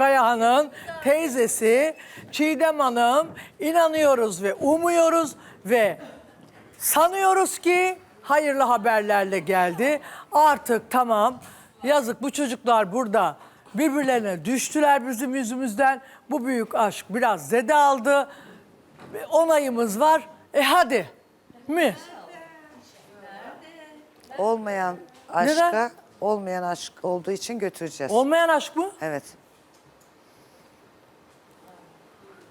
Kayahan'ın teyzesi Çiğdem Hanım inanıyoruz ve umuyoruz ve sanıyoruz ki hayırlı haberlerle geldi. Artık tamam yazık bu çocuklar burada birbirlerine düştüler bizim yüzümüzden. Bu büyük aşk biraz zede aldı. Onayımız var. E hadi mi? Olmayan aşka, Neden? olmayan aşk olduğu için götüreceğiz. Olmayan aşk mı? evet.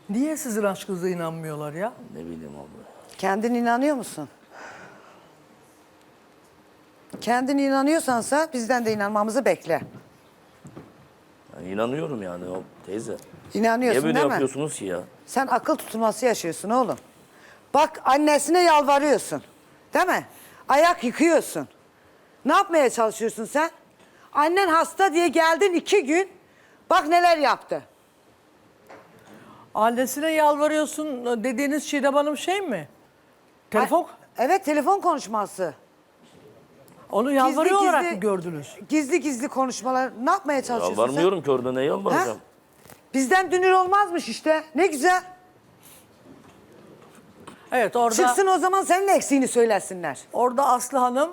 Niye sizin aşkınıza inanmıyorlar ya? Ne bileyim abla. Kendin inanıyor musun? Kendin inanıyorsansa bizden de inanmamızı bekle. Ben inanıyorum yani o teyze. İnanıyorsun Niye böyle değil mi? yapıyorsunuz ki ya? Sen akıl tutulması yaşıyorsun oğlum. Bak annesine yalvarıyorsun. Değil mi? Ayak yıkıyorsun. Ne yapmaya çalışıyorsun sen? Annen hasta diye geldin iki gün. Bak neler yaptı. Annesine yalvarıyorsun dediğiniz Çiğdem Hanım şey mi? Telefon? Ay- Evet telefon konuşması. Onu yalvarıyor olarak gizli- mı gördünüz? Gizli gizli konuşmalar. Ne yapmaya çalışıyorsun sen? Yalvarmıyorum ki orada ne yalvaracağım? Ha? Bizden dünür olmazmış işte. Ne güzel. Evet orada Çıksın o zaman senin eksiğini söylesinler. orada Aslı Hanım,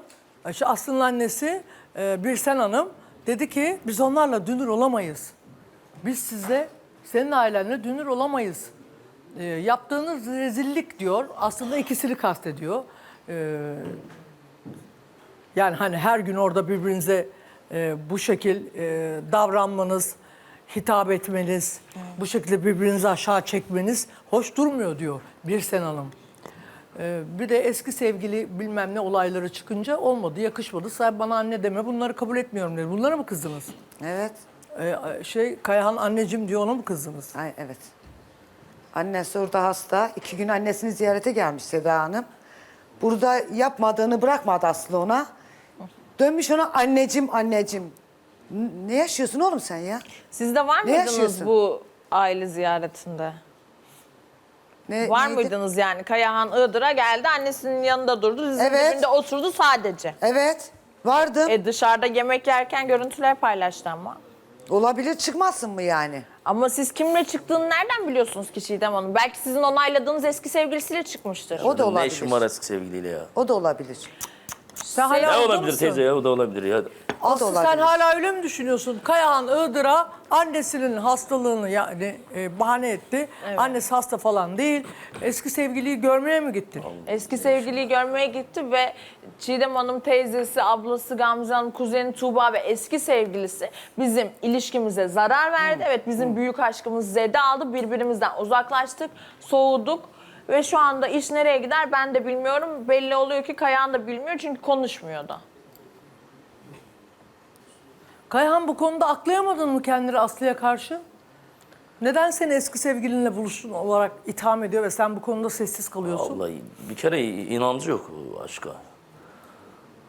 işte Aslı'nın annesi e, Birsen Hanım dedi ki biz onlarla dünür olamayız. Biz sizle, senin ailenle dünür olamayız. E, yaptığınız rezillik diyor. Aslında ikisini kastediyor. E, yani hani her gün orada birbirinize e, bu şekil e, davranmanız, hitap etmeniz, bu şekilde birbirinizi aşağı çekmeniz hoş durmuyor diyor Birsen Hanım. E, bir de eski sevgili bilmem ne olayları çıkınca olmadı, yakışmadı. Sen bana anne deme, bunları kabul etmiyorum dedi. Bunlara mı kızdınız? Evet. E, şey Kayahan anneciğim diyor ona mı kızdınız? Ay evet. Annesi orada hasta. İki gün annesini ziyarete gelmiş Seda Hanım. Burada yapmadığını bırakmadı Aslı ona. Dönmüş ona anneciğim anneciğim. N- Ne yaşıyorsun oğlum sen ya? Siz de var Ne mıydınız yaşıyorsun? bu aile ziyaretinde? Ne, Var neydi? mıydınız yani? Kayahan Iğdır'a geldi, annesinin yanında durdu, dizinin Evet. dibinde oturdu sadece. Evet. Vardım. E dışarıda yemek yerken görüntüler paylaştı ama. Olabilir çıkmazsın mı yani? Ama siz kimle çıktığını nereden biliyorsunuz ki Çiğdem Hanım? Belki sizin onayladığınız eski sevgilisiyle çıkmıştır. O da Ne olabilir. işim var eski sevgiliyle ya? O da olabilir. Sen Ne hala orada olabilir teyze ya? O da olabilir ya. O da Aslı olabilir. sen hala öyle mi düşünüyorsun? Kayahan Iğdır'a annesinin hastalığını yani e, bahane etti. Annesi hasta falan değil. Eski sevgiliyi görmeye mi gitti? Eski sevgiliyi görmeye gitti ve Çiğdem Hanım teyzesi, ablası Gamze Hanım, kuzeni Tuğba ve eski sevgilisi bizim ilişkimize zarar verdi. Evet bizim büyük aşkımız zede aldı. Birbirimizden uzaklaştık, soğuduk. Ve şu anda iş nereye gider ben de bilmiyorum. Belli oluyor ki Kayahan da bilmiyor çünkü konuşmuyordu. Kayahan bu konuda aklayamadın mı kendini Aslı'ya karşı? Neden seni eski sevgilinle buluştun olarak itham ediyor ve sen bu konuda sessiz kalıyorsun? Vallahi bir kere inancı yok aşka.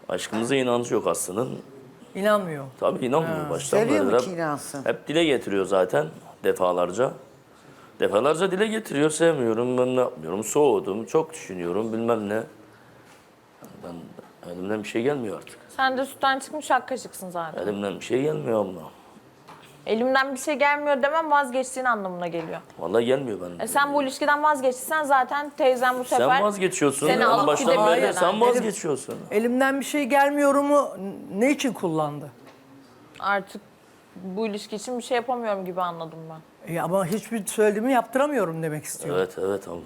Aşkımıza inancı yok aslının. İnanmıyor. Tabii inanmıyor baştan Seviyor beri. mu Hep- ki inansın? Hep dile getiriyor zaten defalarca. Defalarca dile getiriyor. Sevmiyorum, ben ne yapmıyorum, soğudum, çok düşünüyorum bilmem ne. Ben elimden bir şey gelmiyor artık. Sen de sütten çıkmış ak kaşıksın zaten. Elimden bir şey gelmiyor abla. Elimden bir şey gelmiyor demem vazgeçtiğin anlamına geliyor. Vallahi gelmiyor benim. E sen bu ilişkiden vazgeçtiysen zaten teyzem bu sefer... sen vazgeçiyorsun. seni En alıp baştan gidebilir beri sen herhalde. vazgeçiyorsun. Elimden bir şey gelmiyorumu ne için kullandı? Artık bu ilişki için bir şey yapamıyorum gibi anladım ben. E ama hiçbir söylediğimi yaptıramıyorum demek istiyor. Evet evet abla.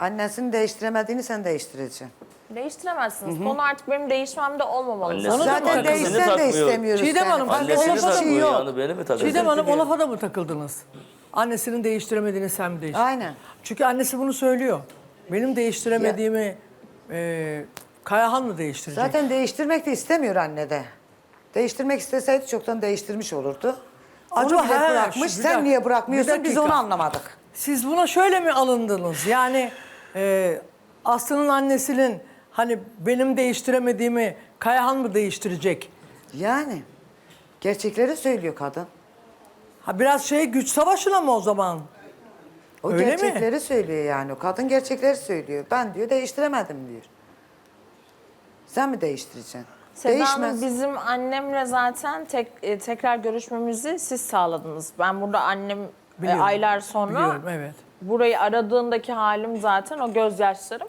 Annesini değiştiremediğini sen değiştireceksin. Değiştiremezsiniz. Konu artık benim değişmemde olmamalı. Annesi- Onu da Zaten mı değişsen de takmıyor? istemiyoruz Çiğdem seni. Hanım, Bak, annesini bir şey takmıyor yok. yani beni mi? Çiğdem Hanım o lafa da mı takıldınız? Annesinin değiştiremediğini sen mi değiştirdin? Aynen. Çünkü annesi bunu söylüyor. Benim değiştiremediğimi e, Kayahan mı değiştirecek? Zaten değiştirmek de istemiyor anne de. Değiştirmek isteseydi çoktan değiştirmiş olurdu. Acaba Onu bile he, bırakmış. şu- bir Sen niye bir bırakmıyorsun biz dakika. onu anlamadık. Siz buna şöyle mi alındınız? Yani e, Aslı'nın annesinin hani benim değiştiremediğimi Kayahan mı değiştirecek? Yani gerçekleri söylüyor kadın. Ha biraz şey güç savaşına mı o zaman? O Öyle mi? gerçekleri söylüyor yani. O kadın gerçekleri söylüyor. Ben diyor değiştiremedim diyor. Sen mi değiştireceksin? Seda Hanım, Değişmez. bizim annemle zaten tek, e, tekrar görüşmemizi siz sağladınız. Ben burada annem e, Biliyorum, aylar sonra Biliyorum evet. burayı aradığındaki halim zaten o gözyaşlarım.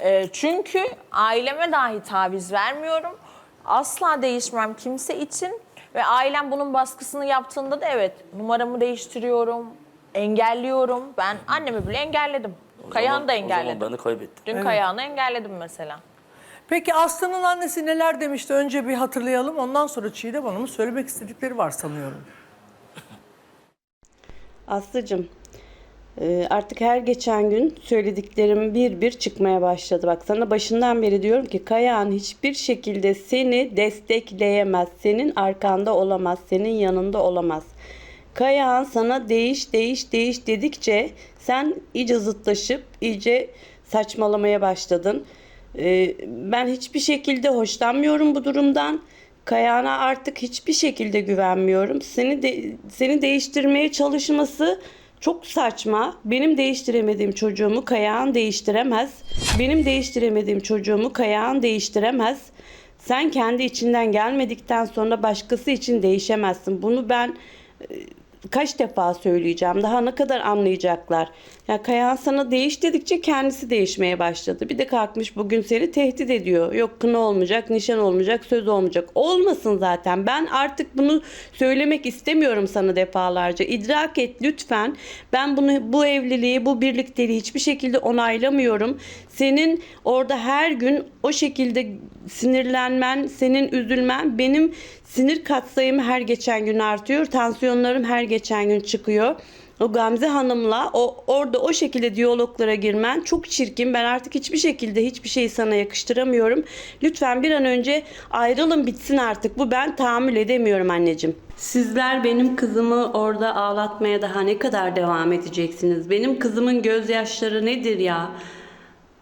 E, çünkü aileme dahi taviz vermiyorum. Asla değişmem kimse için ve ailem bunun baskısını yaptığında da evet numaramı değiştiriyorum, engelliyorum. Ben annemi bile engelledim. O Kayağını da zaman- O engelledim. zaman beni kaybettin. Dün Kayağını engelledim mesela. Peki Aslı'nın annesi neler demişti? Önce bir hatırlayalım. Ondan sonra Çiğdem Hanım'ın söylemek istedikleri var sanıyorum. Aslıcığım artık her geçen gün söylediklerim bir bir çıkmaya başladı. Bak sana başından beri diyorum ki Kayağan hiçbir şekilde seni destekleyemez. Senin arkanda olamaz. Senin yanında olamaz. Kayağan sana değiş değiş değiş dedikçe sen iyice zıtlaşıp iyice saçmalamaya başladın. E, ben hiçbir şekilde hoşlanmıyorum bu durumdan. Kayağına artık hiçbir şekilde güvenmiyorum. Seni de, seni değiştirmeye çalışması çok saçma. Benim değiştiremediğim çocuğumu Kayağan değiştiremez. Benim değiştiremediğim çocuğumu Kayağan değiştiremez. Sen kendi içinden gelmedikten sonra başkası için değişemezsin. Bunu ben e, kaç defa söyleyeceğim. Daha ne kadar anlayacaklar. Ya Kayahan sana değiş dedikçe kendisi değişmeye başladı. Bir de kalkmış bugün seni tehdit ediyor. Yok kına olmayacak, nişan olmayacak, söz olmayacak. Olmasın zaten. Ben artık bunu söylemek istemiyorum sana defalarca. İdrak et lütfen. Ben bunu bu evliliği, bu birlikteliği hiçbir şekilde onaylamıyorum. Senin orada her gün o şekilde sinirlenmen, senin üzülmen benim sinir katsayım her geçen gün artıyor. Tansiyonlarım her geçen gün çıkıyor. O Gamze Hanım'la o orada o şekilde diyaloglara girmen çok çirkin. Ben artık hiçbir şekilde hiçbir şeyi sana yakıştıramıyorum. Lütfen bir an önce ayrılın bitsin artık. Bu ben tahammül edemiyorum anneciğim. Sizler benim kızımı orada ağlatmaya daha ne kadar devam edeceksiniz? Benim kızımın gözyaşları nedir ya?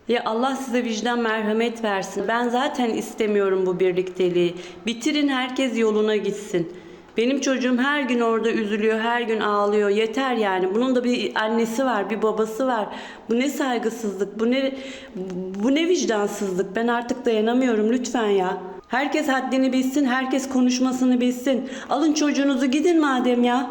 Ya Allah size vicdan merhamet versin. Ben zaten istemiyorum bu birlikteliği. Bitirin herkes yoluna gitsin. Benim çocuğum her gün orada üzülüyor, her gün ağlıyor. Yeter yani. Bunun da bir annesi var, bir babası var. Bu ne saygısızlık, bu ne bu ne vicdansızlık. Ben artık dayanamıyorum lütfen ya. Herkes haddini bilsin, herkes konuşmasını bilsin. Alın çocuğunuzu gidin madem ya.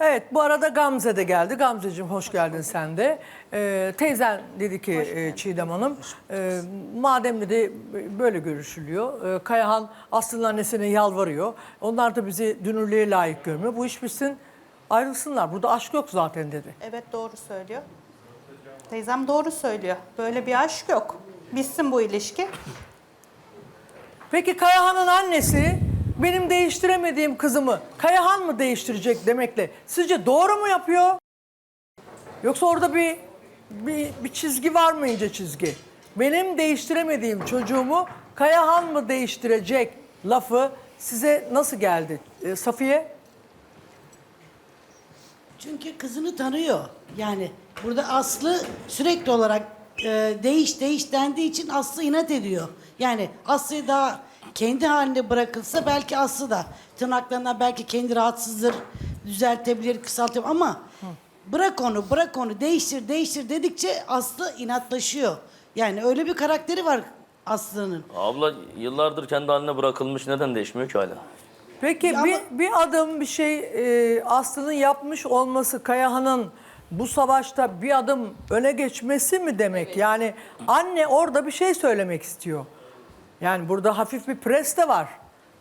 Evet bu arada Gamze de geldi. Gamzeciğim hoş geldin sen de. Ee, teyzen dedi ki e, Çiğdem Hanım, e, madem dedi böyle görüşülüyor. E, Kayahan Aslı'nın annesine yalvarıyor. Onlar da bizi dünürlüğe layık görmüyor. Bu iş bitsin ayrılsınlar. Burada aşk yok zaten dedi. Evet doğru söylüyor. Teyzem doğru söylüyor. Böyle bir aşk yok. Bitsin bu ilişki. Peki Kayahan'ın annesi benim değiştiremediğim kızımı Kayahan mı değiştirecek demekle sizce doğru mu yapıyor? Yoksa orada bir bir, bir çizgi var mı ince çizgi? Benim değiştiremediğim çocuğumu Kayahan mı değiştirecek lafı size nasıl geldi? Ee, Safiye? Çünkü kızını tanıyor. Yani burada Aslı sürekli olarak e, değiş değiş dendiği için Aslı inat ediyor. Yani Aslı'yı daha kendi haline bırakılsa belki Aslı da tırnaklarından belki kendi rahatsızdır, düzeltebilir, kısaltabilir ama bırak onu, bırak onu, değiştir, değiştir dedikçe Aslı inatlaşıyor. Yani öyle bir karakteri var Aslı'nın. Abla yıllardır kendi haline bırakılmış. Neden değişmiyor ki hala? Peki Ya bir, ama- bir adım bir şey e, Aslı'nın yapmış olması Kayahan'ın bu savaşta bir adım öne geçmesi mi demek? Yani anne orada bir şey söylemek istiyor. Yani burada hafif bir pres de var.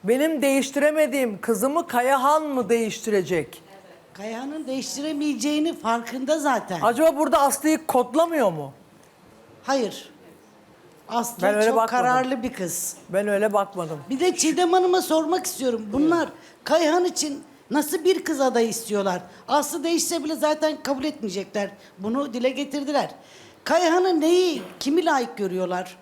Benim değiştiremediğim kızımı Kayahan mı değiştirecek? Kayhan'ın değiştiremeyeceğini farkında zaten. Acaba burada Aslı'yı kodlamıyor mu? Hayır. Aslı Ben öyle çok bakmadım. kararlı bir kız. Ben öyle bakmadım. Bir de Çiğdem Hanım'a sormak istiyorum. Bunlar Kayhan için nasıl bir kız adayı istiyorlar? Aslı değişse bile zaten kabul etmeyecekler. Bunu dile getirdiler. Kayhan'ı neyi, kimi layık görüyorlar?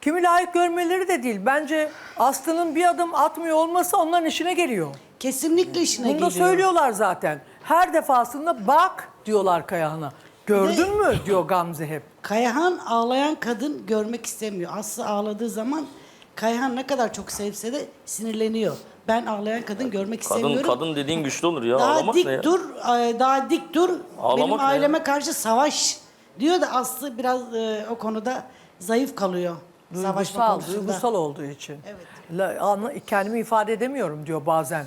Kimi layık görmeleri de değil. Bence Aslı'nın bir adım atmıyor olması onların işine geliyor. Kesinlikle işine Bunu da geliyor. söylüyorlar zaten. Her defasında bak diyorlar Kayahan'a. Gördün mü diyor Gamze hep. Kayhan ağlayan kadın görmek istemiyor. Aslı ağladığı zaman Kayhan ne kadar çok sevse de sinirleniyor. Ben ağlayan kadın görmek Kadın istemiyorum. kadın dediğin güçlü olur ya. daha Ağlamak dik ne ya? dur, e, daha dik dur. Ağlamak Benim ne ya? aileme karşı savaş diyor da Aslı biraz e, o konuda zayıf kalıyor. Savaşma Duygusal, konusunda. duygusal olduğu için. Evet. La- anla- kendimi ifade edemiyorum diyor bazen.